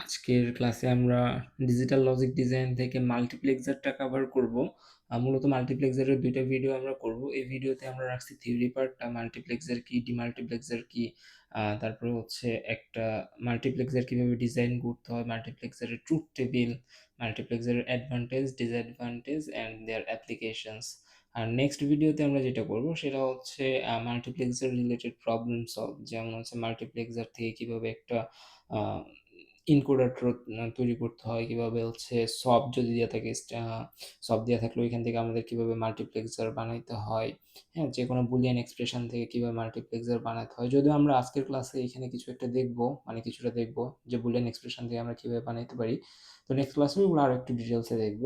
আজকের ক্লাসে আমরা ডিজিটাল লজিক ডিজাইন থেকে মাল্টিপ্লেক্সারটা কভার করব। মূলত মাল্টিপ্লেক্সারের দুইটা ভিডিও আমরা করব। এই ভিডিওতে আমরা রাখছি থিওরি পার্টটা মাল্টিপ্লেক্সার কি ডিমাল্টিপ্লেক্সার কি তারপরে হচ্ছে একটা মাল্টিপ্লেক্সার কীভাবে ডিজাইন করতে হয় মাল্টিপ্লেক্সারের truth table মাল্টিপ্লেক্সারের advantage disadvantage and their applications R next ভিডিওতে আমরা যেটা করব সেটা হচ্ছে মাল্টিপ্লেক্সার রিলেটেড প্রবলেম সলভ যেমন হচ্ছে মাল্টিপ্লেক্সার থেকে কীভাবে একটা ইনকোডার তৈরি করতে হয়। কীভাবে হচ্ছে সব যদি দেওয়া থাকে সব দেওয়া থাকলে ওইখান থেকে আমাদের কীভাবে মাল্টিপ্লেক্সার বানাইতে হয় হ্যাঁ? যে কোনো বুলিয়ান এক্সপ্রেশন থেকে কীভাবে মাল্টিপ্লেক্সার বানাতে হয়। যদিও আমরা আজকের ক্লাসে এখানে কিছু একটা দেখব মানে কিছুটা দেখব যে বুলিয়ান এক্সপ্রেশন থেকে আমরা কীভাবে বানাইতে পারি। তো নেক্সট ক্লাসে ওগুলো আরও একটু ডিটেলসে দেখব।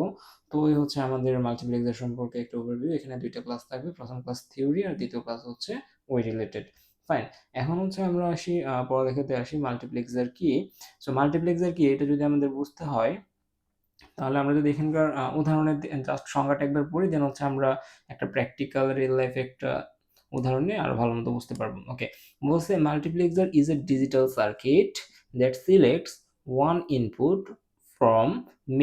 তো ওই হচ্ছে আমাদের মাল্টিপ্লেক্সার সম্পর্কে একটা ওভারভিউ এখানে দুইটা ক্লাস থাকবে, প্রথম ক্লাস থিওরি আর দ্বিতীয় ক্লাস হচ্ছে ওই রিলেটেড ফাইন এখন হচ্ছে আমরা আসি পড়ালেখাতে আসি মাল্টিপ্লেক্সার কি? সো মাল্টিপ্লেক্সার কি? এটা যদি আমাদের বুঝতে হয়, তাহলে আমরা যদি এখানকার উদাহরণের জাস্ট সংজ্ঞাটা একবার পড়ি দেন হচ্ছে আমরা একটা প্র্যাকটিক্যাল রিয়েল লাইফ একটা উদাহরণ আরও ভালো মতো বুঝতে পারব। ওকে বলছে multiplexer is a digital circuit that selects one input from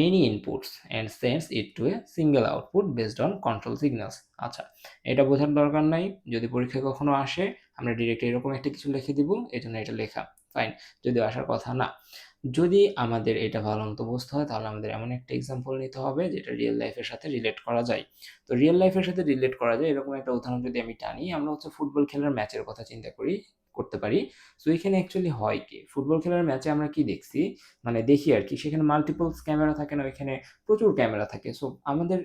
many inputs and sends it to a single output based on control signals. আচ্ছা এটা বোঝার দরকার নাই। যদি পরীক্ষা কখনো আসে আমরা ডিরেক্ট এরকম একটা কিছু লিখে দিব এই জন্য এটা লেখা। ফাইন যদি আসার কথা না। যদি আমাদের এটা ভালো মতো বুঝতে হয়, তাহলে আমাদের এমন একটা এক্সাম্পল নিতে হবে, যেটা রিয়েল লাইফের সাথে রিলেট করা যায়। তো রিয়েল লাইফের সাথে রিলেট করা যায়, এরকম একটা উদাহরণ যদি আমি টানি, আমরা হচ্ছে ফুটবল খেলার ম্যাচের কথা চিন্তা করি, করতে পারি। সো এখানে অ্যাকচুয়ালি হয় কি? ফুটবল খেলার ম্যাচে আমরা কি দেখছি? মানে দেখি আর কি, সেখানে মাল্টিপলস ক্যামেরা থাকে না, ওইখানে প্রচুর ক্যামেরা থাকে। সো আমাদের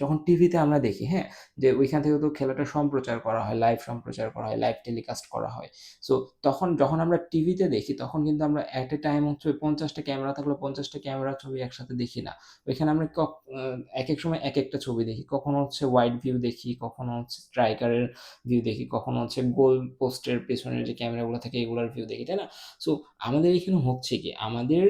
যখন টিভিতে আমরা দেখি হ্যাঁ? যে ওইখান থেকে তো খেলাটা সম্প্রচার করা হয় লাইভ সম্প্রচার করা হয় লাইভ টেলিকাস্ট করা হয়। সো তখন যখন আমরা টিভিতে দেখি, তখন কিন্তু আমরা অ্যাট এ টাইম হচ্ছে পঞ্চাশটা ক্যামেরা থাকলে পঞ্চাশটা ক্যামেরা ছবি একসাথে দেখি না। ওইখানে আমরা এক এক সময় এক একটা ছবি দেখি। কখনো হচ্ছে ওয়াইড ভিউ দেখি, কখনো হচ্ছে স্ট্রাইকারের ভিউ দেখি, কখনো হচ্ছে গোল পোস্টের পেছনের যে ক্যামেরাগুলো থাকে, এগুলোর ভিউ দেখি, তাই না? সো আমাদের এখানে হচ্ছে কি, আমাদের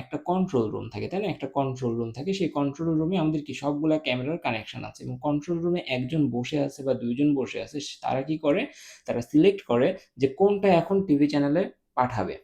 একটা কন্ট্রোল রুম থাকে, তাই না? একটা কন্ট্রোল রুম থাকে। সেই কন্ট্রোল রুমে আমাদের কি, সবগুলা ক্যামেরার কানেকশন আছে এবং কন্ট্রোল রুমে একজন বসে আছে বা দুইজন বসে আছে তারা কি করে? তারা সিলেক্ট করে যে কোনটা এখন টিভি চ্যানেলে পাঠাবে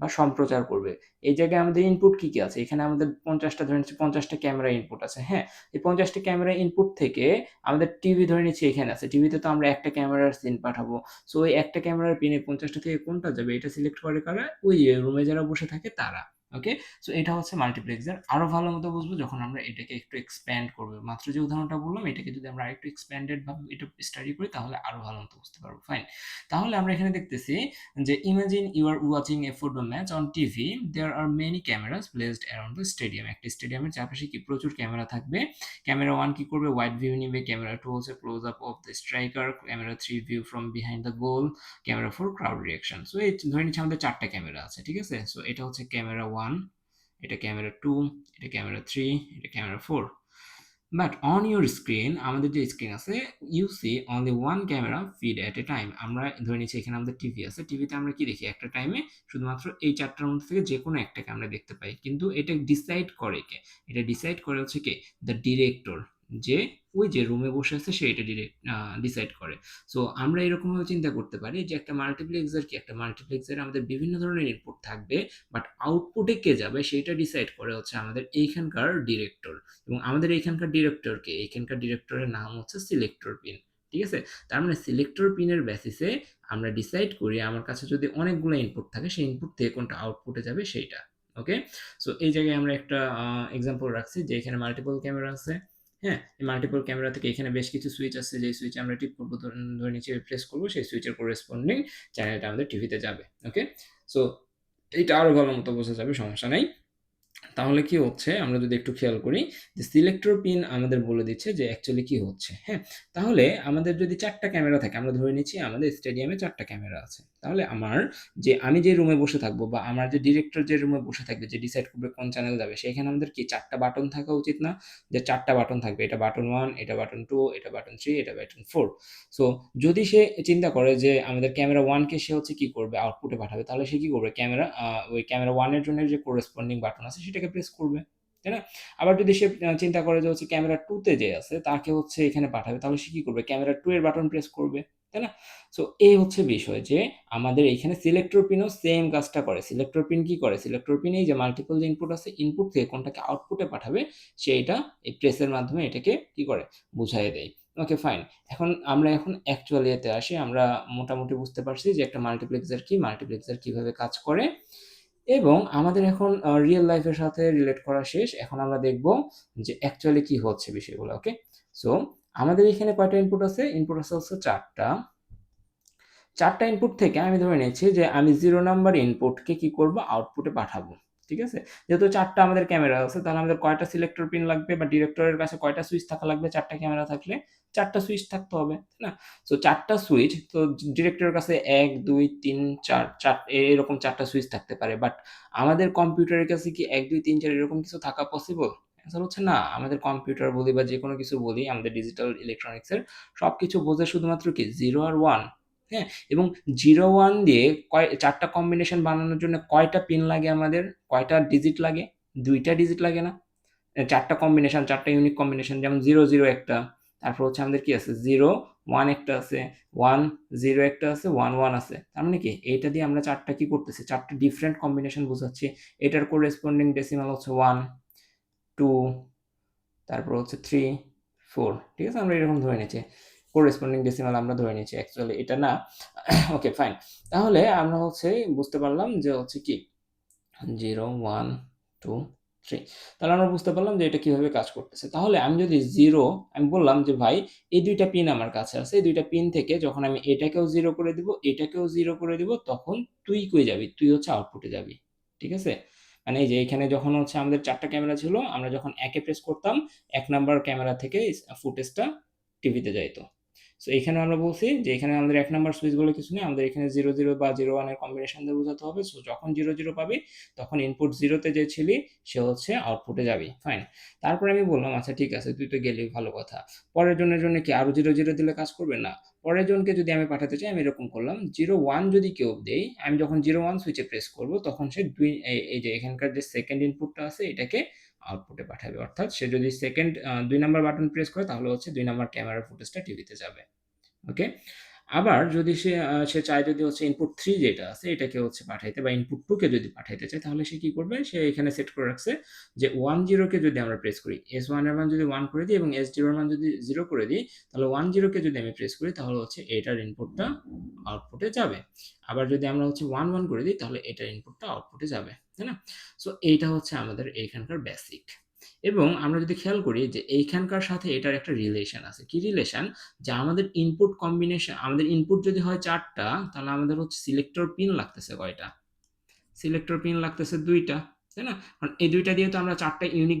বা সম্প্রচার করবে। এই জায়গায় আমাদের ইনপুট কি কি আছে? এখানে আমাদের পঞ্চাশটা ধরে নিচ্ছি, পঞ্চাশটা ক্যামেরা ইনপুট আছে হ্যাঁ? এই পঞ্চাশটা ক্যামেরা ইনপুট থেকে আমাদের টিভি ধরে নিচ্ছি এখানে আছে। টিভিতে তো আমরা একটা ক্যামেরার সিন পাঠাবো। সো ওই একটা ক্যামেরার পিনে পঞ্চাশটা থেকে কোনটা যাবে? এটা সিলেক্ট করে কারা? ওই রুমে যারা বসে থাকে তারা। ওকে সো এটা হচ্ছে মাল্টিপ্লেক্সার আরও ভালো মতো বুঝব যখন আমরা এটাকে একটু এক্সপ্যান্ড করব। মাত্র যে উদাহরণটা বললাম, এটাকে যদি আমরা আরেকটু এক্সপ্যান্ডেড ভাবে এটা স্টাডি করি, তাহলে আরও ভালো মতো বুঝতে পারব। ফাইন তাহলে আমরা এখানে দেখতেছি যে imagine you are watching a football match on TV there are many cameras placed around the stadium একটা স্টেডিয়ামের চারপাশে কি প্রচুর ক্যামেরা থাকবে? ক্যামেরা ওয়ান কি করবে? ওয়াইড ভিউ নিবে। ক্যামেরা টু হচ্ছে close up of the striker camera three view from behind the goal camera four crowd reaction so এই ধরে নিচ্ছে আমাদের চারটা ক্যামেরা আছে, ঠিক আছে? সো এটা হচ্ছে ক্যামেরা ওয়ান এটা ক্যামেরা টু এটা ক্যামেরা থ্রি এটা camera four but on your screen আমাদের যে স্ক্রিন আছে you see only one camera feed at a time আমরা ধরে নিচ্ছি এখানে আমাদের টিভি আছে। টিভিতে আমরা কি দেখি? একটা টাইমে শুধুমাত্র এই চারটার মধ্যে থেকে যে কোনো একটা ক্যামেরা দেখতে পাই। কিন্তু এটা ডিসাইড করে কে? এটা ডিসাইড করে হচ্ছে কে? দ্য ডিরেক্টর যে ওই যে রুমে বসে আছে সে এটা ডিরেক্ট ডিসাইড করে। সো আমরা এরকমভাবে চিন্তা করতে পারি যে একটা মাল্টিপ্লেক্সার কি? একটা মাল্টিপ্লেক্সারে আমাদের বিভিন্ন ধরনের ইনপুট থাকবে বাট আউটপুটে কে যাবে সেটা ডিসাইড করে হচ্ছে আমাদের এইখানকার ডিরেক্টর এবং আমাদের এইখানকার ডিরেক্টরকে এইখানকার ডিরেক্টরের নাম হচ্ছে সিলেক্টর পিন ঠিক আছে? তার মানে সিলেক্টর পিনের বেসিসে আমরা ডিসাইড করি আমার কাছে যদি অনেকগুলো ইনপুট থাকে, সেই ইনপুট থেকে কোনটা আউটপুটে যাবে সেইটা ওকে সো এই জায়গায় আমরা একটা এক্সাম্পল রাখছি যে এখানে মাল্টিপল ক্যামেরা আছে। হ্যাঁ মাল্টিপল ক্যামেরা থেকে এখানে বেশ কিছু সুইচ আছে। যে সুইচ আমরা টিপ করব ধরে নিচে প্রেস করব, সেই সুইচের করেসপন্ডিং চ্যানেলটা আমাদের টিভিতে যাবে ওকে সো এইটা আরও ভালো মতো বোঝা যাবে, সমস্যা নাই। তাহলে কি হচ্ছে? আমরা যদি একটু খেয়াল করি যে সিলেক্টর পিন আমাদের বলে দিচ্ছে যে অ্যাকচুয়ালি কি হচ্ছে হ্যাঁ? তাহলে আমাদের যদি চারটা ক্যামেরা থাকে, আমরা ধরে নিচ্ছি আমাদের স্টেডিয়ামে চারটা ক্যামেরা আছে। তাহলে আমার যে আমি যে রুমে বসে থাকব বা আমার যে ডিরেক্টর যে রুমে বসে থাকবে, যে ডিসাইড করবে কোন চ্যানেল যাবে, সেখানে আমাদের কি চারটা বাটন থাকা উচিত না? যে চারটা বাটন থাকবে, এটা বাটন ওয়ান এটা বাটন টু এটা বাটন থ্রি এটা বাটন ফোর সো যদি সে চিন্তা করে যে আমাদের ক্যামেরা ওয়ানকে সে হচ্ছে কি করবে? আউটপুটে পাঠাবে, তাহলে সে কি করবে? ক্যামেরা ওই ক্যামেরা ওয়ানের জন্য যে করেসপন্ডিং বাটন আছে সেটাকে প্রেস করবে, তাই না? আবার যদি সে চিন্তা করে যে হচ্ছে ক্যামেরা টুতে যে আছে, তাকে হচ্ছে এখানে পাঠাবে, তাহলে সে কি করবে? ক্যামেরা টু এর বাটন প্রেস করবে, তাই না? সো এই হচ্ছে বিষয় যে আমাদের এখানে সিলেক্টর পিনও সেম কাজটা করে। সিলেক্টর পিন কি করে? সিলেক্টর পিন যে মাল্টিপল যে ইনপুট আছে ইনপুট থেকে কোনটাকে আউটপুটে পাঠাবে সেইটা এই প্রেসের মাধ্যমে এটাকে কি করে? বুঝাই দেয়। ওকে ফাইন এখন আমরা এখন অ্যাকচুয়ালি এতে আসি। আমরা মোটামুটি বুঝতে পারছি যে একটা মাল্টিপ্লেক্সার কি মাল্টিপ্লেক্সার কীভাবে কাজ করে। এবং আমাদের এখন রিয়েল লাইফের সাথে রিলেট করা শেষ। এখন আমরা দেখব যে অ্যাকচুয়ালি কি হচ্ছে বিষয়গুলো ওকে সো আমাদের এখানে কয়টা ইনপুট আছে? ইনপুট আছে হচ্ছে চারটা। চারটা ইনপুট থেকে আমি ধরে নিয়েছি যে আমি জিরো নাম্বার ইনপুটকে কি করব? আউটপুটে পাঠাবো। ঠিক আছে? যেহেতু চারটা আমাদের ক্যামেরা আছে, তাহলে আমাদের কয়টা সিলেক্টর পিন লাগবে বা ডিরেক্টরের কাছে কয়টা সুইচ থাকা লাগবে, চারটা ক্যামেরা থাকলে চারটা সুইচ থাকতে হবে না? সো চারটা সুইচ তো ডিরেক্টরের কাছে এক, দুই, তিন, চার চার, এরকম চারটা সুইচ থাকতে পারে। বাট আমাদের কম্পিউটারের কাছে কি এক, দুই, তিন, চার এরকম কিছু থাকা পসিবল অ্যান্সার হচ্ছে না। আমাদের কম্পিউটার বলি বা যে কোনো কিছু বলি, আমাদের ডিজিটাল ইলেকট্রনিক্সের সব কিছু বোঝে শুধুমাত্র কি? জিরো আর ওয়ান হ্যাঁ এবং জিরো ওয়ান দিয়ে কয়, চারটা কম্বিনেশন বানানোর জন্য কয়টা পিন লাগে আমাদের? কয়টা ডিজিট লাগে? দুইটা ডিজিট লাগে না? চারটা কম্বিনেশন চারটা ইউনিক কম্বিনেশন যেমন জিরো জিরো একটা, তারপর হচ্ছে আমাদের কি আছে? জিরো ওয়ান একটা আছে ওয়ান জিরো একটা আছে ওয়ান ওয়ান আছে। তার মানে কি? এইটা দিয়ে আমরা চারটা কি করতেছি? চারটা ডিফারেন্ট কম্বিনেশন বোঝাচ্ছি। এটার কোরেসপন্ডিং ডেসিমাল হচ্ছে ওয়ান টু তারপর হচ্ছে থ্রি ফোর ঠিক আছে? আমরা এরকম ধরে নিচ্ছি। কোরেসপন্ডিং ডেসিমাল আমরা ধরে নিয়েছি অ্যাকচুয়ালি এটা না ওকে ফাইন তাহলে আমরা হচ্ছে বুঝতে পারলাম যে হচ্ছে কি? জিরো ওয়ান টু থ্রি তাহলে আমরা বুঝতে পারলাম যে এটা কীভাবে কাজ করতেছে। তাহলে আমি যদি জিরো আমি বললাম যে ভাই, এই দুইটা পিন আমার কাছে আছে। এই দুইটা পিন থেকে যখন আমি এটাকেও জিরো করে দিব, এটাকেও জিরো করে দিব, তখন তুই কই যাবি? তুই হচ্ছে আউটপুটে যাবি, ঠিক আছে? মানে এই যে এখানে যখন হচ্ছে আমাদের চারটা ক্যামেরা ছিল, আমরা যখন একে প্রেস করতাম, এক নাম্বার ক্যামেরা থেকে ফুটেজটা টিভিতে যাইতো। সো এখানে আমরা বলছি যে এখানে আমাদের এক নাম্বার সুইচগুলো কিছু নেই। আমাদের এখানে জিরো জিরো বা জিরো ওয়ানের কম্বিনেশন দিয়ে বোঝাতে হবে। সো যখন জিরো জিরো পাবি, তখন ইনপুট জিরোতে যে ছিলি, সে হচ্ছে আউটপুটে যাবি। ফাইন তারপরে আমি বললাম আচ্ছা ঠিক আছে, তুই তো গেলি, ভালো কথা। পরের জনের জন্য কি আরও জিরো জিরো দিলে কাজ করবে? না। পরের জনকে যদি আমি পাঠাতে চাই, আমি এরকম করলাম জিরো ওয়ান যদি কেউ দেই আমি যখন জিরো ওয়ান সুইচে প্রেস করব, তখন সে দুই, এই যে এখানকার যে সেকেন্ড ইনপুটটা আছে, এটাকে আউটপুটে পাঠাবে। অর্থাৎ সে যদি সেকেন্ড দুই নাম্বার বাটন প্রেস করে, তাহলে হচ্ছে দুই নাম্বার ক্যামেরার ফুটেজটা টিভিতে যাবে। ওকে আবার যদি সে সে চায় যদি হচ্ছে ইনপুট থ্রি যেটা আছে, এটাকে হচ্ছে পাঠাইতে বা ইনপুট টুকে যদি পাঠাইতে চায়, তাহলে সে কি করবে? সে এখানে সেট করে রাখছে যে ওয়ান জিরোকে যদি আমরা প্রেস করি এস ওয়ানের মান যদি ওয়ান করে দিই এবং এস জিরোর মান যদি জিরো করে দিই, তাহলে ওয়ান জিরোকে যদি আমি প্রেস করি, তাহলে হচ্ছে এটার ইনপুটটা আউটপুটে যাবে। আবার যদি আমরা হচ্ছে ওয়ান ওয়ান করে দিই, তাহলে এটার ইনপুটটা আউটপুটে যাবে। তাই না? সো এইটা হচ্ছে আমাদের এইখানকার বেসিক এবং আমরা যদি খেয়াল করি যে এইখানকার সাথে এটার একটা রিলেশন আছে। কি রিলেশন যে আমাদের ইনপুট কম্বিনেশন আমাদের ইনপুট যদি হয় চারটা, তাহলে আমাদের হচ্ছে সিলেক্টর পিন লাগতেছে কয়টা? সিলেক্টর পিন লাগতেছে দুইটা। তাই না? কারণ এই দুইটা দিয়ে তো আমরা চারটা ইউনিক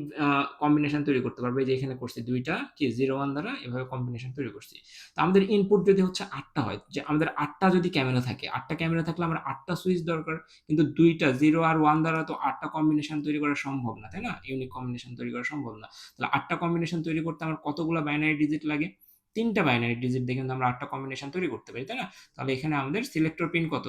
কম্বিনেশন তৈরি করতে পারব। যে এখানে করছি দুইটা, কি? জিরো ওয়ান দ্বারা এভাবে কম্বিনেশন তৈরি করছি। তো আমাদের ইনপুট যদি হচ্ছে আটটা হয়, যে আমাদের আটটা যদি ক্যামেরা থাকে, আটটা ক্যামেরা থাকলে আমার আটটা সুইচ দরকার, কিন্তু দুইটা জিরো আর ওয়ান দ্বারা তো আটটা কম্বিনেশন তৈরি করা সম্ভব না, তাই না? ইউনিক কম্বিনেশন তৈরি করা সম্ভব না। তাহলে আটটা কম্বিনেশন তৈরি করতে আমার কতগুলো বাইনারি ডিজিট লাগে? তিনটা বাইনারি ডিজিট দিয়ে কিন্তু আমরা আটটা কম্বিনেশন তৈরি করতে পারি, তাই না? তাহলে এখানে আমাদের সিলেক্টর পিন কত?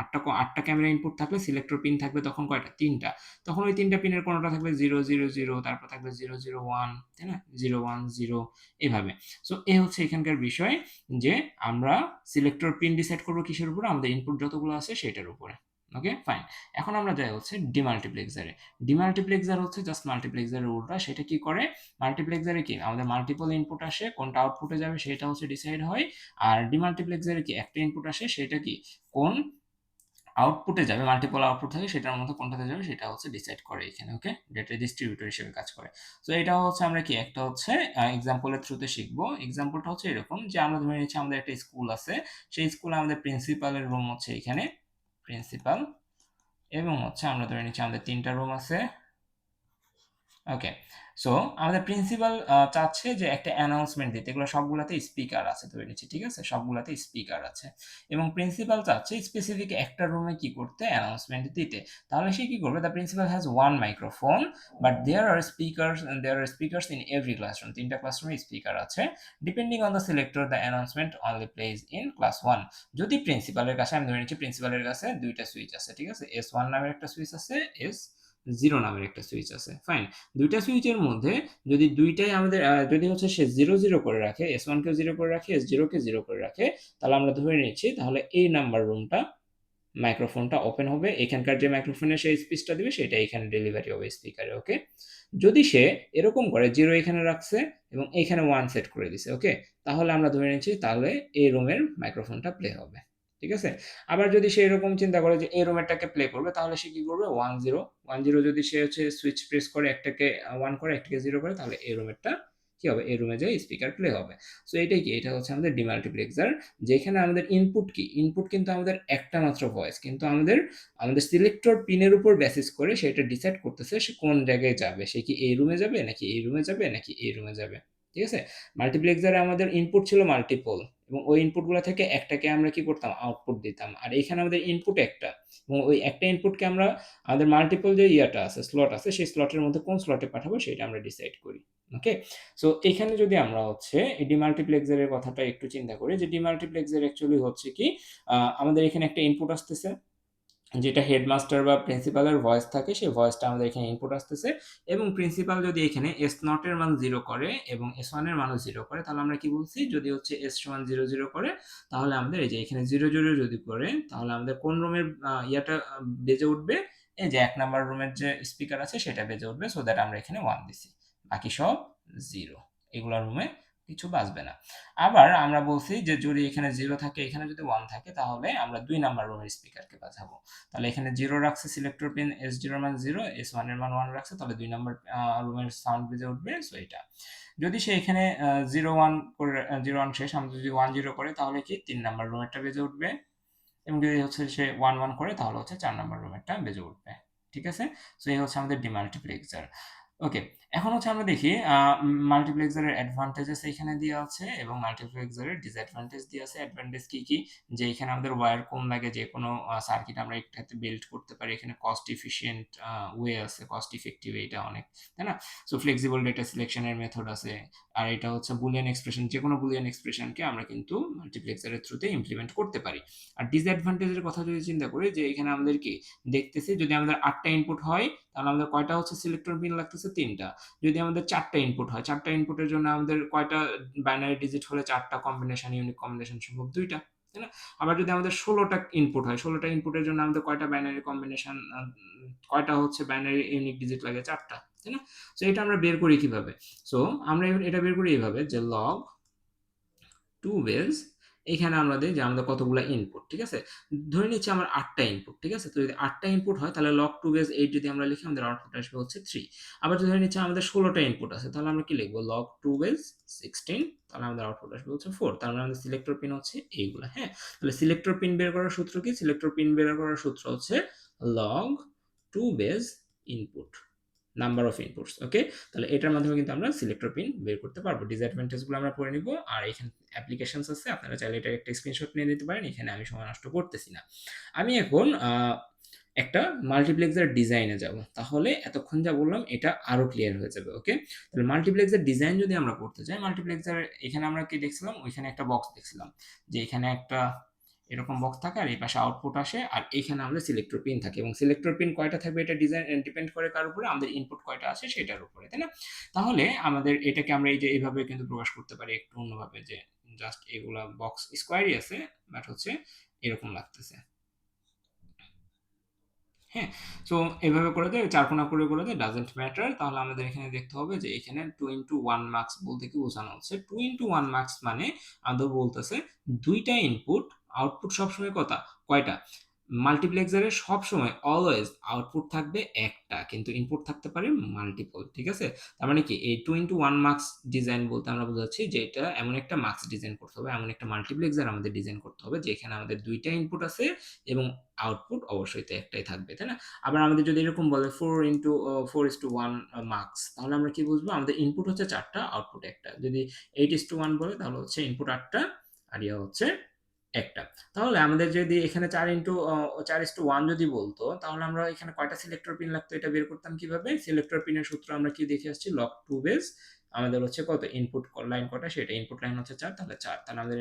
আটটা আটটা ক্যামেরা ইনপুট থাকলে সিলেক্টর পিন থাকবে তখন কয়টা? তিনটা। তখন ওই তিনটা পিনের কোনোটা থাকবে জিরো জিরো জিরো তারপর থাকবে জিরো জিরো ওয়ান তাই না? জিরো ওয়ান জিরো এভাবে। সো এ হচ্ছে এখানকার বিষয় যে আমরা সিলেক্টর পিন ডিসাইড করব কিসের উপরে? আমাদের ইনপুট যতগুলো আছে সেটার উপরে। ওকে ফাইন এখন আমরা যাই হচ্ছে ডিমাল্টিপ্লেক্সারে ডিমাল্টিপ্লেক্সার হচ্ছে জাস্ট মাল্টিপ্লেক্সারের উল্টা। সেটা কি করে? মাল্টিপ্লেক্সারে কি? আমাদের মাল্টিপল ইনপুট আসে, কোনটা আউটপুটে যাবে সেটা হচ্ছে ডিসাইড হয়। আর ডিমাল্টিপ্লেক্সারে কি? একটা ইনপুট আসে, সেটা কি? কোন আউটপুটে যাবে মাল্টিপল আউটপুট থাকে, সেটার মধ্যে কোনটাতে যাবে, সেটা হচ্ছে ডিসাইড করে এখানে ওকে ডেটা ডিস্ট্রিবিউটর হিসেবে কাজ করে। তো এটা হচ্ছে আমরা কি? একটা হচ্ছে এক্সাম্পলের থ্রুতে শিখব। এক্সাম্পলটা হচ্ছে এরকম যে, আমরা ধরে নিচ্ছি আমাদের একটা স্কুল আছে। সেই স্কুলে আমাদের প্রিন্সিপালের রুম হচ্ছে এখানে। প্রিন্সিপাল এবং হচ্ছে আমরা ধরে নিচ্ছি আমাদের তিনটা রুম আছে। ওকে সো আমাদের প্রিন্সিপাল চাচ্ছে যে একটা অ্যানাউন্সমেন্ট দিতে। এগুলো সবগুলোতে স্পিকার আছে, ধরে নিচ্ছি, ঠিক আছে? সবগুলোতে স্পিকার আছে। এবং প্রিন্সিপাল চাচ্ছে স্পেসিফিক একটা রুমে কি করতে? অ্যানাউন্সমেন্ট দিতে। তাহলে সে কি করবে? The principal has one microphone but there are speaker there are speakers in every classroom তিনটা ক্লাসরুমে স্পিকার আছে। Depending on the selector the announcement only plays in class one যদি প্রিন্সিপালের কাছে, আমি ধরে নিচ্ছি প্রিন্সিপালের কাছে দুইটা সুইচ আছে, ঠিক আছে? এস ওয়ান নামের একটা সুইচ আছে এস জিরো নামের একটা সুইচ আছে। ফাইন দুইটা সুইচের মধ্যে যদি দুইটাই আমাদের যদি হচ্ছে সে জিরো জিরো করে রাখে এস ওয়ানকে জিরো করে রাখে এস জিরোকে জিরো করে রাখে, তাহলে আমরা ধরে নিচ্ছি, তাহলে এই নাম্বার রুমটা মাইক্রোফোনটা ওপেন হবে। এখানকার যে মাইক্রোফোনের সেই স্পিচটা দিবে, সেটা এখানে ডেলিভারি হবে স্পিকারে ওকে যদি সে এরকম করে জিরো এখানে রাখছে এবং এখানে ওয়ান সেট করে দিছে ওকে তাহলে আমরা ধরে নিচ্ছি, তাহলে এই রুমের মাইক্রোফোনটা প্লে হবে। ঠিক আছে? আবার যদি সে এরকম চিন্তা করে যে এই রুমেরটাকে প্লে করবে, তাহলে সে কি করবে? ওয়ান জিরো ওয়ান জিরো যদি সে হচ্ছে সুইচ প্রেস করে, একটাকে ওয়ান করে, একটাকে জিরো করে, তাহলে এই রুমেরটা কি হবে? এই রুমে যায় স্পিকার প্লে হবে। সো এটাই কি? এটা হচ্ছে আমাদের ডিমাল্টিপ্লেক্সার যেখানে আমাদের ইনপুট কি? ইনপুট কিন্তু আমাদের একটা মাত্র ভয়েস কিন্তু আমাদের আমাদের সিলেক্টর পিনের উপর বেসিস করে সেটা ডিসাইড করতেছে সে কোন জায়গায় যাবে। সে কি এই রুমে যাবে, নাকি এই রুমে যাবে, নাকি এই রুমে যাবে? ঠিক আছে? মাল্টিপ্লেক্সারে আমাদের ইনপুট ছিল মাল্টিপল এবং ওই ইনপুটগুলো থেকে একটাকে আমরা কি করতাম? আউটপুট দিতাম। আর এখানে আমাদের ইনপুট একটা। এবং ওই একটা ইনপুটকে আমরা আমাদের মাল্টিপল যে ইয়াটা আছে স্লট আছে, সেই স্লটের মধ্যে কোন স্লটে পাঠাবো সেটা আমরা ডিসাইড করি। ওকে সো এখানে যদি আমরা হচ্ছে ডিমাল্টিপ্লেক্সারের কথাটা একটু চিন্তা করি, যে ডিমাল্টিপ্লেক্সার অ্যাকচুয়ালি হচ্ছে কি আমাদের এখানে একটা ইনপুট আসতেছে। যেটা হেডমাস্টার বা প্রিন্সিপালের ভয়েস থাকে, সেই ভয়েসটা আমাদের এখানে ইনপুট আসতেছে। এবং প্রিন্সিপাল যদি এখানে এস নটের মান জিরো করে এবং এস ওয়ানের মানও জিরো করে, তাহলে আমরা কি বলছি? যদি হচ্ছে এস ওয়ান জিরো জিরো করে, তাহলে আমাদের এই যে এখানে জিরো জিরো যদি করে, তাহলে আমাদের কোন রুমের ইয়াটা বেজে উঠবে? এই যে এক নাম্বার রুমের যে স্পিকার আছে, সেটা বেজে উঠবে সো দ্যাট আমরা এখানে ওয়ান দিছি। বাকি সব জিরো এগুলো রুমে কিছু বাঁচবে না। আবার আমরা বলছি যে, যদি এখানে জিরো থাকে, এখানে যদি ওয়ান থাকে, তাহলে আমরা দুই নাম্বার রুমের স্পিকারকে বাঁচাবো। তাহলে এখানে জিরো রাখছে সিলেক্টর পিন এস জিরো মান জিরো এস ওয়ানের মান ওয়ান রাখছে, তাহলে দুই নাম্বার রুমের সাউন্ড বেজে উঠবে সো এটা। যদি সে এখানে জিরো ওয়ান করে জিরো ওয়ান শেষ, আমরা যদি ওয়ান জিরো করে, তাহলে কি তিন নাম্বার রুমেরটা বেজে উঠবে। এবং যদি হচ্ছে সে ওয়ান ওয়ান করে, তাহলে হচ্ছে চার নাম্বার রুমেরটা বেজে উঠবে। ঠিক আছে? সো এই হচ্ছে আমাদের ডিমাল্টিপ্লেক্সার ওকে এখন হচ্ছে আমরা দেখি মাল্টিপ্লেক্সারের অ্যাডভান্টেজেস এখানে দেওয়া আছে এবং মাল্টিপ্লেক্সারের ডিসঅ্যাডভান্টেজ দেওয়া আছে। অ্যাডভান্টেজ কি কি? যে এখানে আমাদের ওয়্যার কম লাগে, যে কোনো সার্কিট আমরা একটাতে বিল্ড করতে পারি। এখানে কস্ট ইফিসিয়েন্ট ওয়ে আছে কস্ট ইফেক্টিভ এটা অনেক, তাই না? সো ফ্লেক্সিবল ডেটা সিলেকশনের মেথড আছে। আর এটা হচ্ছে বুলিয়ান এক্সপ্রেশন যে কোনো বুলিয়ান এক্সপ্রেশনকে আমরা কিন্তু মাল্টিপ্লেক্সারের থ্রুতে ইমপ্লিমেন্ট করতে পারি। আর ডিসঅ্যাডভান্টেজের কথা যদি চিন্তা করি, যে এখানে আমাদের কি? দেখতেছি যদি আমাদের আটটা ইনপুট হয়, তাহলে আমাদের কয়টা হচ্ছে? সিলেক্টর পিন লাগতেছে তিনটা। যদি আমাদের চারটা ইনপুট হয়, চারটা ইনপুটের জন্য আমাদের কয়টা বাইনারি ডিজিট হলে চারটা কম্বিনেশন ইউনিক কম্বিনেশন সম্ভব? দুইটা, তাই না? আবার যদি আমাদের ষোলোটা ইনপুট হয়, ষোলোটা ইনপুটের জন্য আমাদের কয়টা বাইনারি কম্বিনেশন কয়টা হচ্ছে বাইনারি ইউনিক ডিজিট লাগে? চারটা, তাই না? সো এটা আমরা বের করি কীভাবে? সো আমরা এটা বের করি এইভাবে যে লগ টু বেজ এখানে আমরা দিই যে আমাদের কতগুলো ইনপুট ঠিক আছে? ধরে নিচ্ছি আমার আটটা ইনপুট ঠিক আছে? তো যদি আটটা ইনপুট হয়, তাহলে লক টু বেস এইট যদি আমরা লিখি, আমাদের আউটপুট আসবে হচ্ছে থ্রি আবার যদি ধরে নিচ্ছি আমাদের ষোলোটা ইনপুট আছে, তাহলে আমরা কি লিখব? লক টু বেস সিক্সটিন তাহলে আমাদের আউটপুট আসবে হচ্ছে ফোর তার মানে আমাদের সিলেক্টর পিন হচ্ছে এইগুলো হ্যাঁ? তাহলে সিলেক্টর পিন বের করার সূত্র কি? সিলেক্টর পিন বের করার সূত্র হচ্ছে log two base input number of inputs okay তাহলে এটার মাধ্যমে কিন্তু আমরা সিলেক্টর পিন বের করতে পারব। ডিসঅ্যাডভান্টেজগুলো আমরা পড়ে নিব। আর এখানে অ্যাপ্লিকেশনস আছে, আপনারা চাইলে এটা একটা স্ক্রিনশট নিয়ে নিতে পারেন। এখানে আমি সময় নষ্ট করতেছি না। আমি এখন একটা মাল্টিপ্লেক্সার ডিজাইনে যাব। তাহলে এতক্ষণ যা বললাম, এটা আরও ক্লিয়ার হয়ে যাবে ওকে তাহলে মাল্টিপ্লেক্সার ডিজাইন যদি আমরা করতে চাই মাল্টিপ্লেক্সার এখানে আমরা কি দেখছিলাম? ওইখানে একটা বক্স দেখছিলাম। যে এখানে একটা এরকম বক্স থাকে আর এই পাশে আউটপুট আসে আর এখানে আমাদের সিলেক্টর পিন থাকে এবং সিলেক্টর পিন কয়টা থাকবে এটা ডিজাইন ডিপেন্ড করে কার উপরে, আমাদের ইনপুট কয়টা আসে সেটার উপরে, তাই না? তাহলে আমাদের এটাকে আমরা এই যে এইভাবে কিন্তু প্রকাশ করতে পারি একটু অন্যভাবে যে জাস্ট এগুলা বক্স স্কোয়ারই আছে বাট হচ্ছে এরকম লাগতেছে। হ্যাঁ সো এভাবে করে দেয় চার কোনা করে করে দেয় ডাজেন্ট ম্যাটার তাহলে আমাদের এখানে দেখতে হবে যে এখানে টু ইন্টু ওয়ান মার্কস বলতে কি বোঝানো হচ্ছে। টু ইন্টু ওয়ান মার্কস মানে আমাদের বলতেছে দুইটা ইনপুট আউটপুট সবসময় কথা কয়টা? মাল্টিপ্লেক্সারে সবসময় অলওয়েজ আউটপুট থাকবে একটা, কিন্তু ইনপুট থাকতে পারে মাল্টিপল ঠিক আছে? তার মানে কি? এই two into one mux design বলতে আমরা বোঝাচ্ছি যে এটা এমন একটা মার্কস ডিজাইন করতে হবে, এমন একটা মাল্টিপ্লেক্সার আমাদের ডিজাইন করতে হবে, যেখানে আমাদের দুইটা ইনপুট আছে এবং আউটপুট অবশ্যই তো একটাই থাকবে, তাই না? আবার আমাদের যদি এরকম বলে four into four is two one mux তাহলে আমরা কি বুঝব? আমাদের ইনপুট হচ্ছে চারটা আউটপুট একটা। যদি এইট ইস টু ওয়ান বলে, তাহলে হচ্ছে ইনপুট আটটা, আর ইয়া হচ্ছে একটা। তাহলে আমাদের যদি এখানে চার ইন্টু চার ইস টু ওয়ান যদি বলতো, তাহলে আমরা এখানে কয়টা সিলেক্টর পিন লাগতো এটা বের করতাম কীভাবে? সিলেক্টর পিনের সূত্র আমরা কি দেখে আসছি? লক টু বেস আমাদের হচ্ছে কত? ইনপুট লাইন কটা? সেটা ইনপুট লাইন হচ্ছে চার, তাহলে চার। তাহলে আমাদের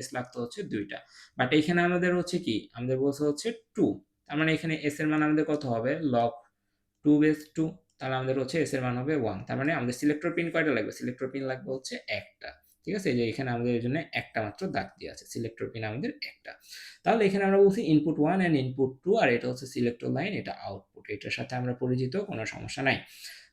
এস লাগতো হচ্ছে দুইটা। বাট এখানে আমাদের হচ্ছে কি? আমাদের বলছে হচ্ছে টু তার মানে এখানে এস এর মান আমাদের কত হবে? লক টু বেস টু তাহলে আমাদের হচ্ছে এস এর মান হবে ওয়ান তার মানে আমাদের সিলেক্টর পিন কয়টা লাগবে? সিলেক্টর পিন লাগবে হচ্ছে একটা। ঠিক আছে? যে এখানে আমাদের জন্য একটা মাত্র দাগ দিয়ে আছে সিলেক্টর পিন আমাদের একটা। তাহলে এখানে আমরা বলছি input one and input two আর এটা হচ্ছে সিলেক্টর লাইন এটা আউটপুট এটার সাথে আমরা পরিচিত, কোনো সমস্যা নাই।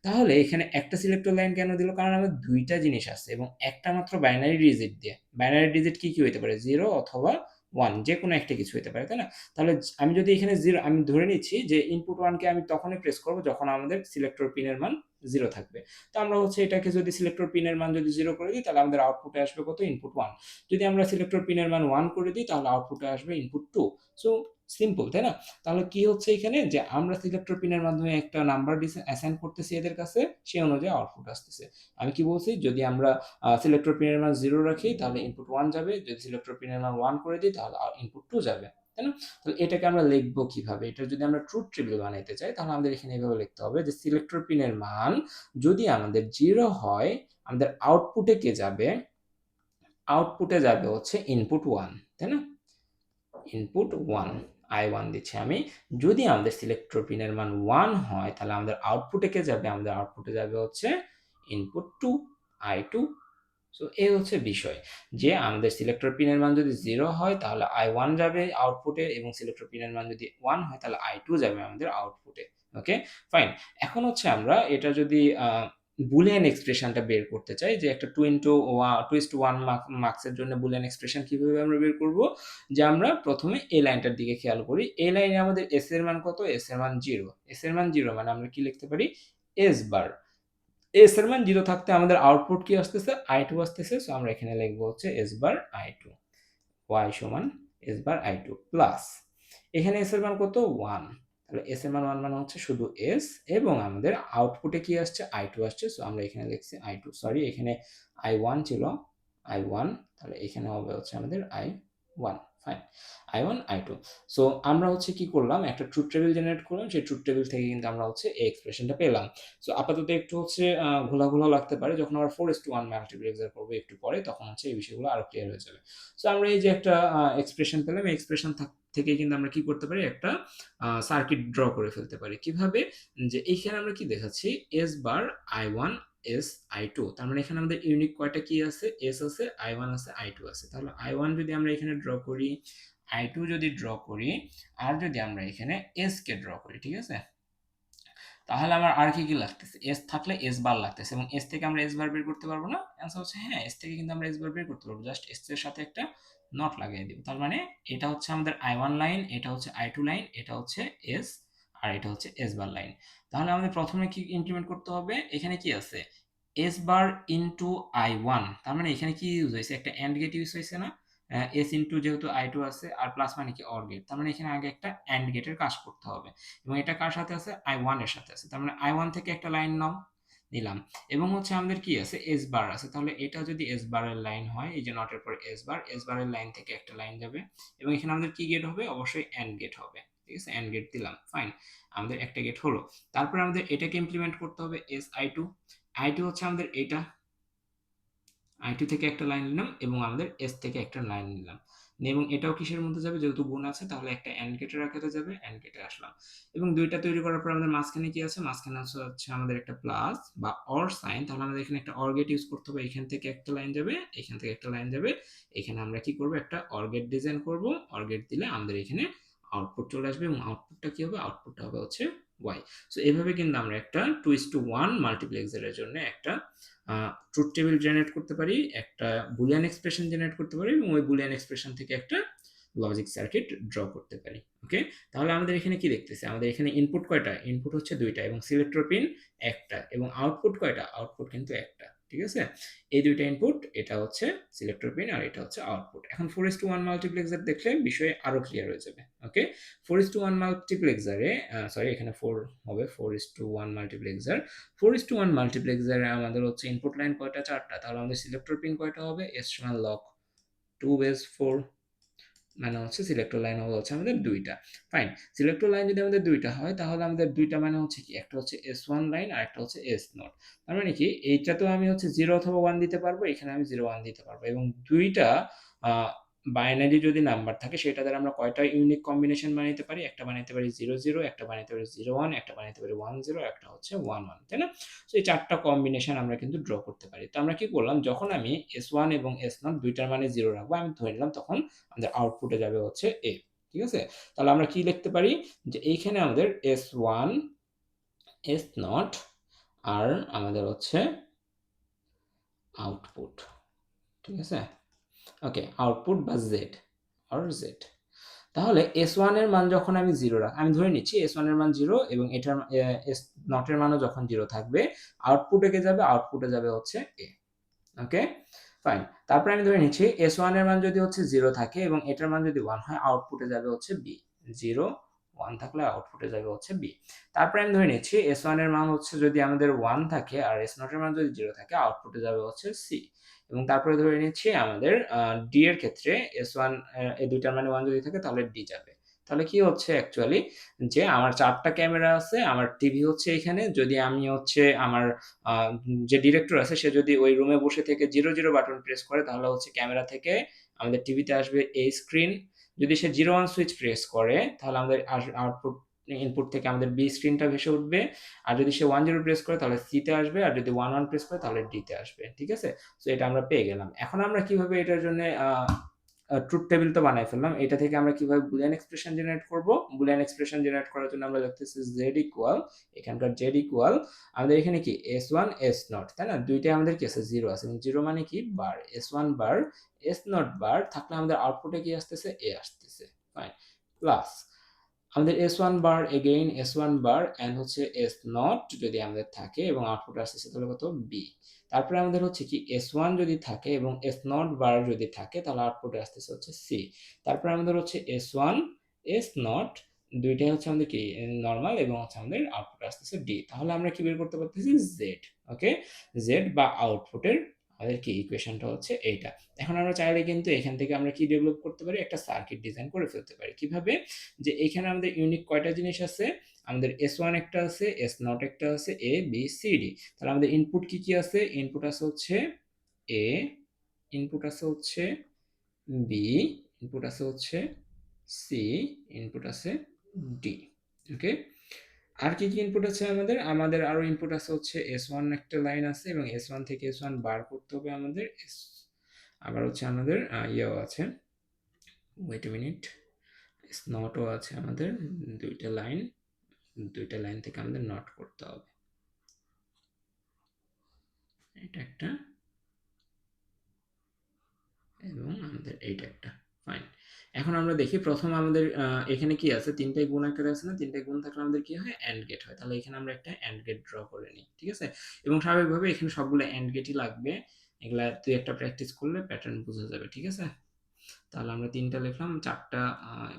তাহলে এখানে একটা সিলেক্টর লাইন কেন দিল? কারণ আমার দুইটা জিনিস আছে এবং একটা মাত্র বাইনারি ডিজিট দিয়ে। বাইনারি ডিজিট কি কি হইতে পারে? জিরো অথবা ওয়ান যে কোনো একটা কিছু হতে পারে, তাই না? তাহলে আমি যদি এখানে জিরো আমি ধরে নিচ্ছি যে ইনপুট ওয়ানকে আমি তখনই প্রেস করব যখন আমাদের সিলেক্টর পিনের মান জিরো থাকবে। তো আমরা হচ্ছে এটাকে যদি সিলেক্টর পিনের মান যদি জিরো করে দিই, তাহলে আমাদের আউটপুটে আসবে কত? ইনপুট ওয়ান যদি আমরা সিলেক্টর পিনের মান ওয়ান করে দিই, তাহলে আউটপুটে আসবে ইনপুট টু সো সিম্পল তাই না? তাহলে কি হচ্ছে এখানে? যে আমরা সিলেক্টর পিনের মাধ্যমে একটা নাম্বার অ্যাসাইন করতেছি এদের কাছে, সেই অনুযায়ী আউটপুট আসতেছে। আমি কি বলছি? যদি আমরা সিলেক্টর পিনের মান জিরো রাখি, তাহলে ইনপুট ওয়ান যাবে। যদি সিলেক্টর পিনের মান ওয়ান করে দিই, তাহলে ইনপুট টু যাবে। তাই না? তাহলে এটাকে আমরা লিখব কীভাবে? এটা যদি আমরা ট্রুথ টেবিল বানাইতে চাই, তাহলে আমাদের এখানে এইভাবে লিখতে হবে যে সিলেক্টর পিনের মান যদি আমাদের জিরো হয়, আমাদের আউটপুটে কে যাবে? আউটপুটে যাবে হচ্ছে ইনপুট ওয়ান তাই না? ইনপুট ওয়ান আই ওয়ান দিচ্ছি আমি। যদি আমাদের সিলেক্টর পিনের মান ওয়ান হয়, তাহলে আমাদের আউটপুটে কে যাবে? আমাদের আউটপুটে যাবে হচ্ছে input two I two so এই হচ্ছে বিষয়। যে আমাদের সিলেক্টর পিনের মান যদি জিরো হয়, তাহলে আই ওয়ান যাবে আউটপুটে এবং সিলেক্টর পিনের মান যদি ওয়ান হয়, তাহলে আই টু যাবে আমাদের আউটপুটে ওকে ফাইন এখন হচ্ছে আমরা এটা যদি বুলিয়ান এক্সপ্রেশনটা বের করতে চাই, যে একটা two into two is two one মার্কসের জন্য বুলিয়ান এক্সপ্রেশন কীভাবে আমরা বের করব? যে আমরা প্রথমে এই লাইনটার দিকে খেয়াল করি। এই লাইনে আমাদের এস এর মান কত? এস এর মান জিরো এস এর মান জিরো মানে আমরা কি লিখতে পারি? এস বার এস এর মান জিরো থাকতে আমাদের আউটপুট কি আসতেছে? আই টু আসতেছে সো আমরা এখানে লিখব হচ্ছে S bar I two Y সমান S bar I two plus এখানে এস এর মান কত? ওয়ান তাহলে এস এর মান ওয়ান মানে হচ্ছে শুধু এস এবং আমাদের আউটপুটে কি আসছে? আই টু আসছে সো আমরা এখানে লিখছি আই টু সরি এখানে আই ওয়ান ছিল আই ওয়ান তাহলে এখানে হবে হচ্ছে আমাদের I one fine I one I two so আমরা হচ্ছে কি করলাম? একটা ট্রুথ টেবিল জেনারেট করলাম। সেই ট্রুথ টেবিল থেকে কিন্তু আমরা হচ্ছে এই এক্সপ্রেশনটা পেলাম। সো আপাতত একটু হচ্ছে ঘোলা ঘোলা লাগতে পারে। যখন আমরা four is to one multiplexer করব একটু পরে, তখন হচ্ছে এই বিষয়গুলো আরও ক্লিয়ার হয়ে যাবে। সো আমরা এই যে একটা এক্সপ্রেশন পেলাম। এই এক্সপ্রেশন থেকে কিন্তু আমরা কি করতে পারি? একটা সার্কিট ড্র করে ফেলতে পারি। কীভাবে? যে এইখানে আমরা কি দেখাচ্ছি? S bar I one S I two তার মানে এখানে আমাদের ইউনিক কয়টা কি আছে? এস আছে আই ওয়ান আছে আই টু আছে। তাহলে আই ওয়ান যদি আমরা এখানে ড্র করি আই টু যদি ড্র করি, আর যদি আমরা এখানে এস কে ড্র করি, ঠিক আছে? তাহলে আমার আর কি কি লাগতেছে? এস থাকলে এস বার লাগতেছে এবং এস থেকে আমরা এস বার বের করতে পারব না? অ্যান্সার হচ্ছে হ্যাঁ এস থেকে কিন্তু আমরা এস বার বের করতে পারব। জাস্ট এস এর সাথে একটা নট লাগিয়ে দিব। তার মানে এটা হচ্ছে আমাদের আই ওয়ান লাইন এটা হচ্ছে আই টু লাইন এটা হচ্ছে এস আর এটা হচ্ছে এস বার লাইন তাহলে আমাদের প্রথমে কি ইমপ্লিমেন্ট করতে হবে? এখানে কি আছে? S bar into I one তার মানে এখানে কি ইউজ হয়েছে? একটা অ্যান্ড গেট ইউজ হয়েছে না? এস ইন্টু যেহেতু আই টু আছে, আর প্লাস মানে কি অর গেট তার মানে এখানে আগে একটা অ্যান্ড গেটের কাজ করতে হবে। এবং এটা কার সাথে আছে? আই ওয়ানের সাথে আছে। তার মানে আই ওয়ান থেকে একটা লাইন নাও, নিলাম। এবং হচ্ছে আমাদের কি আছে? এস বার আছে। তাহলে এটা যদি এস বারের লাইন হয়, এই যে নটের পর এস বার এস বারের লাইন থেকে একটা লাইন যাবে। এবং এখানে আমাদের কি গেট হবে? অবশ্যই অ্যান্ড গেট হবে। ঠিক আছে অ্যান্ড গেট দিলাম ফাইন আমাদের একটা গেট হলো। তারপরে আমাদের এটাকে ইমপ্লিমেন্ট করতে হবে S I two I two হচ্ছে আমাদের এটা। আই টু থেকে একটা লাইন নিলাম এবং আমাদের এস থেকে একটা লাইন নিলাম। এবং এটাও কিসের মধ্যে যাবে? যেহেতু গুণ আছে, তাহলে একটা অ্যান্ড যাবে অ্যান্ড গেটে আসলাম। এবং দুইটা তৈরি করার পর আমাদের মাঝখানে কি আছে? মাঝখানে আছে হচ্ছে আমাদের একটা প্লাস বা অর সাইন তাহলে আমাদের এখানে একটা অর গেট ইউজ করতে হবে। এখান থেকে একটা লাইন যাবে, এখান থেকে একটা লাইন যাবে। এখানে আমরা কি করব? একটা অর গেট ডিজাইন করব। অর গেট দিলে আমাদের এখানে আউটপুট চলে আসবে এবং আউটপুটটা কি হবে? আউটপুটটা হবে হচ্ছে ওয়াই সো এভাবে কিন্তু আমরা একটা টু ইস টু ওয়ান মাল্টিপ্লেক্সারের জন্য একটা ট্রুথ টেবিল জেনারেট করতে পারি, একটা বুলিয়ান এক্সপ্রেশন জেনারেট করতে পারি এবং ওই বুলিয়ান এক্সপ্রেশন থেকে একটা লজিক সার্কিট ড্র করতে পারি ওকে তাহলে আমাদের এখানে কি দেখতেছে? আমাদের এখানে ইনপুট কয়টা? ইনপুট হচ্ছে দুইটা এবং সিলেক্টর পিন একটা এবং আউটপুট কয়টা? আউটপুট কিন্তু একটা। ঠিক আছে? এই দুইটা ইনপুট এটা হচ্ছে সিলেক্টর পিন আর এটা হচ্ছে আউটপুট এখন four is to one multiplexer দেখলে বিষয়ে আরও ক্লিয়ার হয়ে যাবে okay four is to one মাল্টিপ্লেক্সারে sorry এখানে ফোর হবে four is to one multiplexer four is to one মাল্টিপ্লেক্সারে আমাদের হচ্ছে ইনপুট লাইন কয়টা? চারটা। তাহলে আমাদের সিলেক্টর পিন কয়টা হবে? এস সমান লক টু বেস ফোর মানে হচ্ছে সিলেক্টর লাইন হচ্ছে আমাদের দুইটা। ফাইন সিলেক্টর লাইন যদি আমাদের দুইটা হয়, তাহলে আমাদের দুইটা মানে হচ্ছে কি? একটা হচ্ছে এস ওয়ান লাইন আর একটা হচ্ছে এস নোট তার মানে কি? এইটা তো আমি হচ্ছে জিরো অথবা ওয়ান দিতে পারব, এখানে আমি জিরো ওয়ান দিতে পারব এবং দুইটা বাইনারি যদি নাম্বার থাকে, সেটা দ্বারা আমরা কয়টা ইউনিক কম্বিনেশন বানাইতে পারি? একটা বানাইতে পারি জিরো জিরো একটা বানাইতে পারি জিরো ওয়ান একটা বানাইতে পারি ওয়ান জিরো একটা হচ্ছে ওয়ান ওয়ান তাই না? তো এই চারটা কম্বিনেশন আমরা কিন্তু ড্র করতে পারি। তো আমরা কি করলাম? যখন আমি এস ওয়ান এবং এস নট দুইটার মানে জিরো রাখব, আমি ধরে নিলাম তখন আমাদের আউটপুটে যাবে হচ্ছে এ ঠিক আছে? তাহলে আমরা কি লিখতে পারি? যে এইখানে আমাদের এস ওয়ান এস নট আর আমাদের হচ্ছে আউটপুট ঠিক আছে? ওকে আউটপুট বা জেড আর জেড তাহলে এস ওয়ানের মান যখন আমি জিরো রাখ আমি ধরে নিচ্ছি এস ওয়ানের মান জিরো এবং এটার এস নটের মানও যখন জিরো থাকবে আউটপুটে কে যাবে? আউটপুটে যাবে হচ্ছে এ ওকে ফাইন তারপরে আমি ধরে নিচ্ছি এস ওয়ানের মান যদি হচ্ছে জিরো থাকে এবং এটার মান যদি ওয়ান হয় আউটপুটে যাবে হচ্ছে বি জিরো ওয়ান থাকলে আউটপুটে যাবে হচ্ছে বি তারপরে আমি ধরে নিচ্ছি এস ওয়ানের মান হচ্ছে যদি আমাদের ওয়ান থাকে, আর এস নটের মান যদি জিরো থাকে আউটপুটে যাবে হচ্ছে সি এবং তারপরে ধরে নিচ্ছি আমাদের ডি এর ক্ষেত্রে এস ওয়ান এই দুইটার মানে ওয়ান যদি থাকে তাহলে ডি যাবে। তাহলে কি হচ্ছে অ্যাকচুয়ালি যে আমার চারটা ক্যামেরা আছে, আমার টিভি হচ্ছে এখানে, যদি আমি হচ্ছে আমার যে ডিরেক্টর আছে সে যদি ওই রুমে বসে থেকে জিরো জিরো বাটন প্রেস করে, তাহলে হচ্ছে ক্যামেরা থেকে আমাদের টিভিতে আসবে এই স্ক্রিন যদি সে জিরো ওয়ান সুইচ প্রেস করে, তাহলে আমাদের আউটপুট ইনপুট থেকে আমাদের বি স্ক্রিনটা ভেসে উঠবে। আর যদি সে ওয়ান জিরো প্রেস করে, তাহলে সিতে আসবে। আর যদি ওয়ান ওয়ান প্রেস করে, তাহলে ডিতে আসবে। ঠিক আছে? সো এটা আমরা পেয়ে গেলাম। এখন আমরা কীভাবে এটার জন্য ট্রুথ টেবিল তো বানাই ফেললাম? এটা থেকে আমরা কীভাবে বুলিয়ান এক্সপ্রেশন জেনারেট করব? বুলিয়ান এক্সপ্রেশন জেনারেট করার জন্য আমরা লিখতেছি জেড ইকুয়াল এখানকার জেড ইকুয়াল আমাদের এখানে কি? এস ওয়ান এস নট তাই না? দুইটাই আমাদের কি আছে? জিরো আছে। এবং জিরো মানে কি? Bar S one bar S not bar থাকলে আমাদের আউটপুটে কি আসতেছে? এ আসতেছে। ফাইন প্লাস আমাদের S one bar again S one bar and হচ্ছে এস নট যদি আমাদের থাকে এবং আউটপুট আসতেছে তাহলে কত? বি তারপরে আমাদের হচ্ছে কি এস ওয়ান যদি থাকে এবং এস নট বার যদি থাকে তাহলে আউটপুটে আসতেছে হচ্ছে সি তারপরে আমাদের হচ্ছে এস ওয়ান এস নট দুইটাই হচ্ছে আমাদের কি? নর্মাল এবং হচ্ছে আমাদের আউটপুট আসতেছে ডি তাহলে আমরা কি বের করতে পারতেছি? জেড ওকে জেড বা আউটপুটের আমাদের কি ইকুয়েশনটা হচ্ছে এইটা। এখন আমরা চাইলে কিন্তু এখান থেকে আমরা কি ডেভেলপ করতে পারি? একটা সার্কিট ডিজাইন করে ফেলতে পারি। কীভাবে? যে এখানে আমাদের ইউনিক কয়টা জিনিস আছে? আমাদের এস ওয়ান একটা আছে এস নট একটা আছে এ বি সি ডি তাহলে আমাদের ইনপুট কি কি আছে? ইনপুট আছে হচ্ছে এ ইনপুট আছে হচ্ছে বি ইনপুট আছে হচ্ছে সি ইনপুট আছে ডি ওকে আর কি কি ইনপুট আছে আমাদের? আমাদের আরও ইনপুট আছে হচ্ছে এস ওয়ান একটা লাইন আছে এবং এস ওয়ান থেকে এস ওয়ান বার করতে হবে আমাদের। আবার হচ্ছে আমাদের ইয়েও আছে। ওয়েট মিনিট নটও আছে আমাদের। দুইটা লাইন দুইটা লাইন থেকে আমাদের নট করতে হবে। এটা একটা। এবং আমাদের এইটা একটা। ফাইন এখন আমরা দেখি প্রথম আমাদের এখানে কি আছে? তিনটাই গুণ আকারে আছে না? তিনটাই গুণ থাকলে আমাদের কি হয়? অ্যান্ড গেট হয়। তাহলে এখানে আমরা একটা অ্যান্ড গেট ড্র করে নিই, ঠিক আছে? এবং স্বাভাবিকভাবে এখানে সবগুলো অ্যান্ড গেটই লাগবে। এগুলা তুই একটা প্র্যাকটিস করলে প্যাটার্ন বোঝা যাবে, ঠিক আছে? তাহলে আমরা তিনটা লিখলাম, চারটা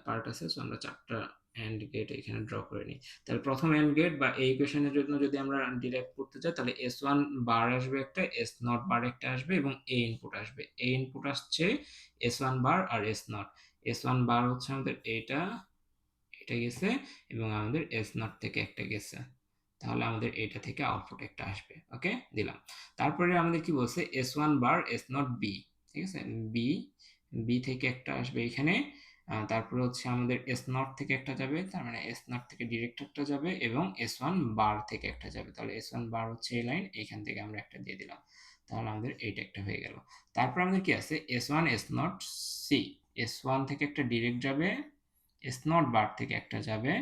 পার্ট আছে সো আমরা চারটা অ্যান্ড গেট এখানে ড্র করে নিই। তাহলে প্রথম অ্যান্ড গেট বা এই ইকুয়েশনের জন্য যদি আমরা ডিরাইভ করতে চাই, তাহলে এস ওয়ান বার আসবে একটা এস নট বার একটা আসবে এবং এ ইনপুট আসবে। এ ইনপুট আসছে S one bar R S not S one bar হচ্ছে আমাদের এটা এটা গেছে, এবং আমাদের এস নট থেকে একটা গেছে। তাহলে আমাদের এটা থেকে আউটপুট একটা আসবে ওকে দিলাম। তারপরে আমাদের কি বলছে? S one bar S not B ঠিক আছে? বি বি থেকে একটা আসবে এখানে তারপরে হচ্ছে আমাদের এস নট থেকে একটা যাবে, তার মানে এস নট থেকে ডিরেক্ট একটা যাবে, এবং এস ওয়ান বার থেকে একটা যাবে। তাহলে এস ওয়ান বার হচ্ছে এই লাইন এইখান থেকে আমরা একটা দিয়ে দিলাম। তাহলে আমাদের এইটা একটা হয়ে গেল। তারপর আমাদের কি আছে? S one S not C S one থেকে একটা ডিরেক্ট যাবে এস নট বার থেকে একটা যাবে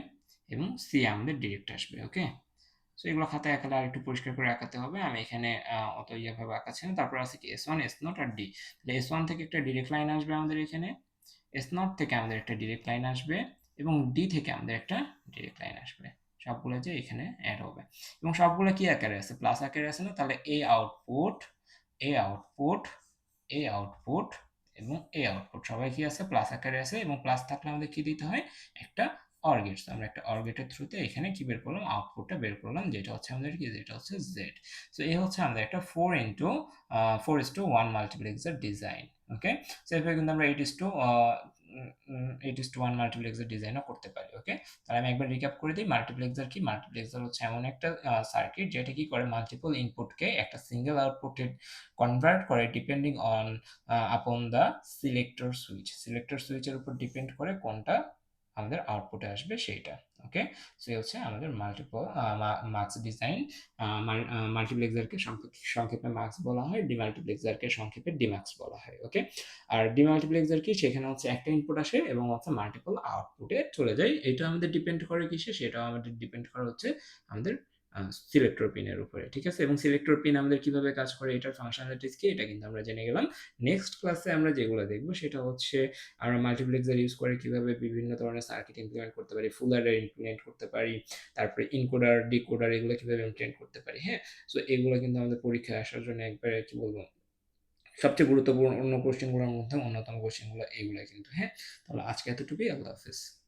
এবং সি আমাদের ডিরেক্ট আসবে ওকে সো এগুলো খাতায় আঁকালে আর একটু পরিষ্কার করে আঁকাতে হবে। আমি এখানে অত ইয়েভাবে আঁকাচ্ছি না। তারপর আছে কি? এস ওয়ান এস নট আর ডি তাহলে এস ওয়ান থেকে একটা ডিরেক্ট লাইন আসবে আমাদের এখানে। এস নট থেকে আমাদের একটা ডিরেক্ট লাইন আসবে এবং ডি থেকে আমাদের একটা ডিরেক্ট লাইন আসবে। সবগুলো যে এখানে অ্যাড হবে। এবং সবগুলো কি আকারে আছে? প্লাস আকারে আছে না? তাহলে A output A output A output এবং এ আউটপুট সবাই কি আছে? প্লাস আকারে আছে এবং প্লাস থাকলে আমাদের কি দিতে হয়? একটা অর্গেট তো আমরা একটা অর্গেটের থ্রুতে এখানে কি বের করলাম? আউটপুটটা বের করলাম, যেটা হচ্ছে আমাদের কি? যেটা হচ্ছে জেড সো এই হচ্ছে আমাদের একটা four into four is to one multiplexer design okay so এরপরে কিন্তু আমরা eight is to eight is to one multiplexer ডিজাইনও করতে পারি ওকে তাহলে আমি একবার রিক্যাপ করে দিই মাল্টিপ্লেক্সার কি? মাল্টিপ্লেক্সার হচ্ছে এমন একটা সার্কিট যেটা কি করে মাল্টিপল ইনপুটকে একটা সিঙ্গেল আউটপুটে কনভার্ট করে depending on upon the selector switch selector সুইচের উপর ডিপেন্ড করে কোনটা আমাদের আউটপুটে আসবে সেইটা ওকে সো এই হচ্ছে আমাদের মাল্টিপল মার্কস ডিজাইন মাল্টিপ্লেক্সারকে সংক্ষেপে মার্কস বলা হয় ডিমাল্টিপ্লেক্সারকে সংক্ষেপে ডিমার্কস বলা হয় ওকে আর ডিমাল্টিপ্লেক্সার কি? সেখানে হচ্ছে একটা ইনপুট আসে এবং হচ্ছে মাল্টিপল আউটপুটে চলে যায়। এটা আমাদের ডিপেন্ড করে কিসে? সেটাও আমাদের ডিপেন্ড করে হচ্ছে আমাদের সিলেক্টর পিনের উপরে, ঠিক আছে? এবং সিলেক্টর পিন আমাদের কীভাবে কাজ করে? এটার ফাংশনালিটিস কি? এটা কিন্তু আমরা জেনে গেলাম। নেক্সট ক্লাসে আমরা যেগুলো দেখব, সেটা হচ্ছে আমরা মাল্টিপ্লেক্সার ইউজ করে কীভাবে বিভিন্ন ধরনের সার্কিট ইমপ্লিমেন্ট করতে পারি ফুল অ্যাডার ইমপ্লিমেন্ট করতে পারি, তারপরে ইনকোডার ডিকোডার এগুলো কীভাবে ইমপ্লিমেন্ট করতে পারি হ্যাঁ? সো এগুলো কিন্তু আমাদের পরীক্ষায় আসার জন্য একবারে কি বলব? সবচেয়ে গুরুত্বপূর্ণ অন্য কোশ্চেনগুলোর মধ্যে অন্যতম কোশ্চেনগুলো এইগুলো কিন্তু হ্যাঁ? তাহলে আজকে এতটুকুই, আল্লাহ হাফিজ।